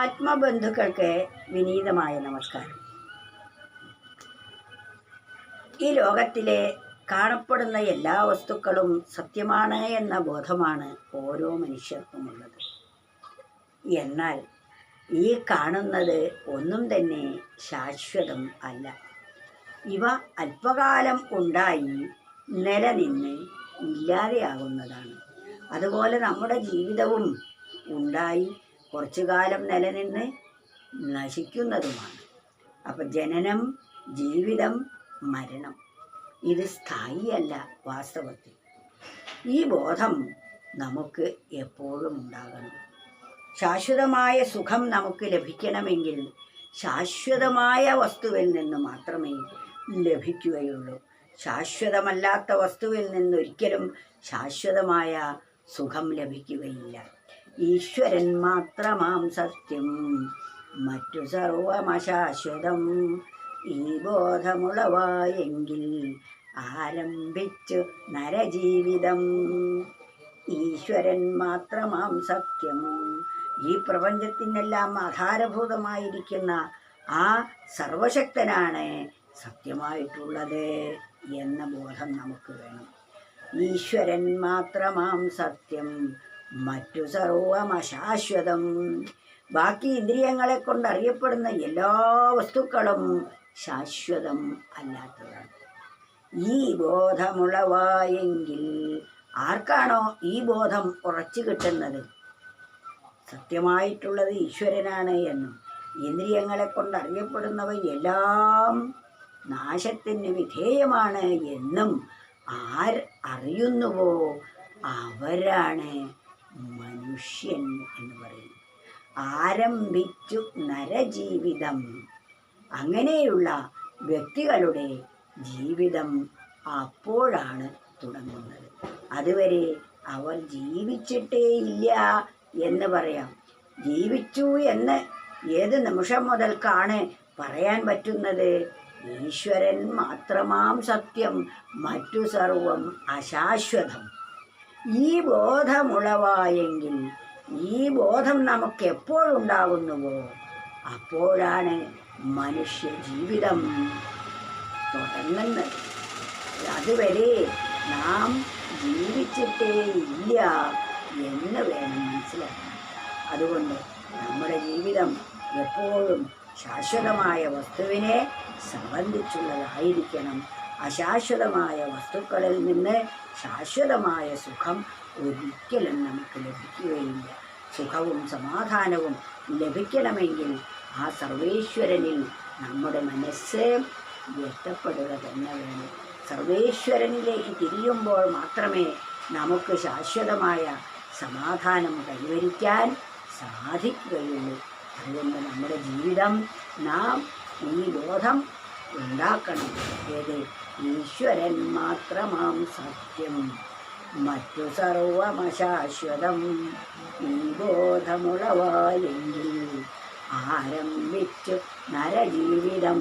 ആത്മബന്ധുക്കൾക്ക് വിനീതമായ നമസ്കാരം. ഈ ലോകത്തിലെ കാണപ്പെടുന്ന എല്ലാ വസ്തുക്കളും സത്യമാണ് എന്ന ബോധമാണ് ഓരോ മനുഷ്യർക്കും ഉള്ളത്. എന്നാൽ ഈ കാണുന്നത് ഒന്നും തന്നെ ശാശ്വതം അല്ല. ഇവ അല്പകാലം ഉണ്ടായി നിലനിന്ന് ഇല്ലാതെയാകുന്നതാണ്. അതുപോലെ നമ്മുടെ ജീവിതവും ഉണ്ടായി കുറച്ചു കാലം നിലനിന്ന് നശിക്കുന്നതുമാണ്. അപ്പം ജനനം ജീവിതം മരണം ഇത് സ്ഥായിയല്ല വാസ്തവത്തിൽ. ഈ ബോധം നമുക്ക് എപ്പോഴും ഉണ്ടാകണം. ശാശ്വതമായ സുഖം നമുക്ക് ലഭിക്കണമെങ്കിൽ ശാശ്വതമായ വസ്തുവിൽ നിന്ന് മാത്രമേ ലഭിക്കുകയുള്ളൂ. ശാശ്വതമല്ലാത്ത വസ്തുവിൽ നിന്നൊരിക്കലും ശാശ്വതമായ സുഖം ലഭിക്കുകയില്ല. ഈശ്വരൻ മാത്രമാം സത്യം. മറ്റു സർവമശാശ്വതം ഈ ബോധമുളവായെങ്കിൽ ആരംഭിച്ചു നരജീവിതം. ഈശ്വരൻ മാത്രമാം സത്യം. ഈ പ്രപഞ്ചത്തിനെല്ലാം ആധാരഭൂതമായിരിക്കുന്ന ആ സർവശക്തനാണ് സത്യമായിട്ടുള്ളത് എന്ന ബോധം നമുക്ക് വേണം. ഈശ്വരൻ മാത്രമാം സത്യം. മറ്റു സർവം അശാശ്വതം ബാക്കി ഇന്ദ്രിയങ്ങളെ കൊണ്ട് അറിയപ്പെടുന്ന എല്ലാ വസ്തുക്കളും ശാശ്വതം അല്ലാത്തതാണ്. ഈ ബോധമുളവായെങ്കിൽ ആർക്കാണോ ഈ ബോധം ഉറച്ചു കിട്ടുന്നത്? സത്യമായിട്ടുള്ളത് ഈശ്വരനാണ് എന്നും ഇന്ദ്രിയങ്ങളെ കൊണ്ട് അറിയപ്പെടുന്നവ എല്ലാം നാശത്തിന് വിധേയമാണ് എന്നും ആർ അറിയുന്നുവോ അവരാണ് മനുഷ്യൻ എന്ന് പറയും. ആരംഭിച്ചു നരജീവിതം. അങ്ങനെയുള്ള വ്യക്തികളുടെ ജീവിതം അപ്പോഴാണ് തുടങ്ങുന്നത്. അതുവരെ അവർ ജീവിച്ചിട്ടേ ഇല്ല എന്ന് പറയാം. ജീവിച്ചു എന്ന് ഏത് നിമിഷം മുതൽക്കാണ് പറയാൻ പറ്റുന്നത്? ഈശ്വരൻ മാത്രമാം സത്യം മറ്റു സർവം അശാശ്വതം. ഈ ബോധമുളവായെങ്കിൽ ഈ ബോധം നമുക്ക് എപ്പോഴുണ്ടാകുന്നുവോ അപ്പോഴാണ് മനുഷ്യ ജീവിതം തുടങ്ങുന്നത്. അതുവരെ നാം ജീവിച്ചിട്ടേ ഇല്ല എന്ന് വേണം മനസ്സിലാക്കാൻ. അതുകൊണ്ട് നമ്മുടെ ജീവിതം എപ്പോഴും ശാശ്വതമായ വസ്തുവിനെ സംബന്ധിച്ചുള്ളതായിരിക്കണം. അശാശ്വതമായ വസ്തുക്കളിൽ നിന്ന് ശാശ്വതമായ സുഖം ഒരിക്കലും നമുക്ക് ലഭിക്കുകയില്ല. സുഖവും സമാധാനവും ലഭിക്കണമെങ്കിൽ ആ സർവേശ്വരനിൽ നമ്മുടെ മനസ്സ് എത്തപ്പെടുക തന്നെ വേണം. സർവേശ്വരനിലേക്ക് തിരിയുമ്പോൾ മാത്രമേ നമുക്ക് ശാശ്വതമായ സമാധാനം കൈവരിക്കാൻ സാധിക്കുകയുള്ളൂ. അതുകൊണ്ട് നമ്മുടെ ജീവിതം നാം ഈ ബോധം ഉണ്ടാക്കണം. ഏത് ഈശ്വരൻ മാത്രമാം സത്യം. മറ്റു സർവമശാശ്വതം ഈ ബോധമുളവായെങ്കിൽ ആരംഭിച്ചു നരജീവിതം.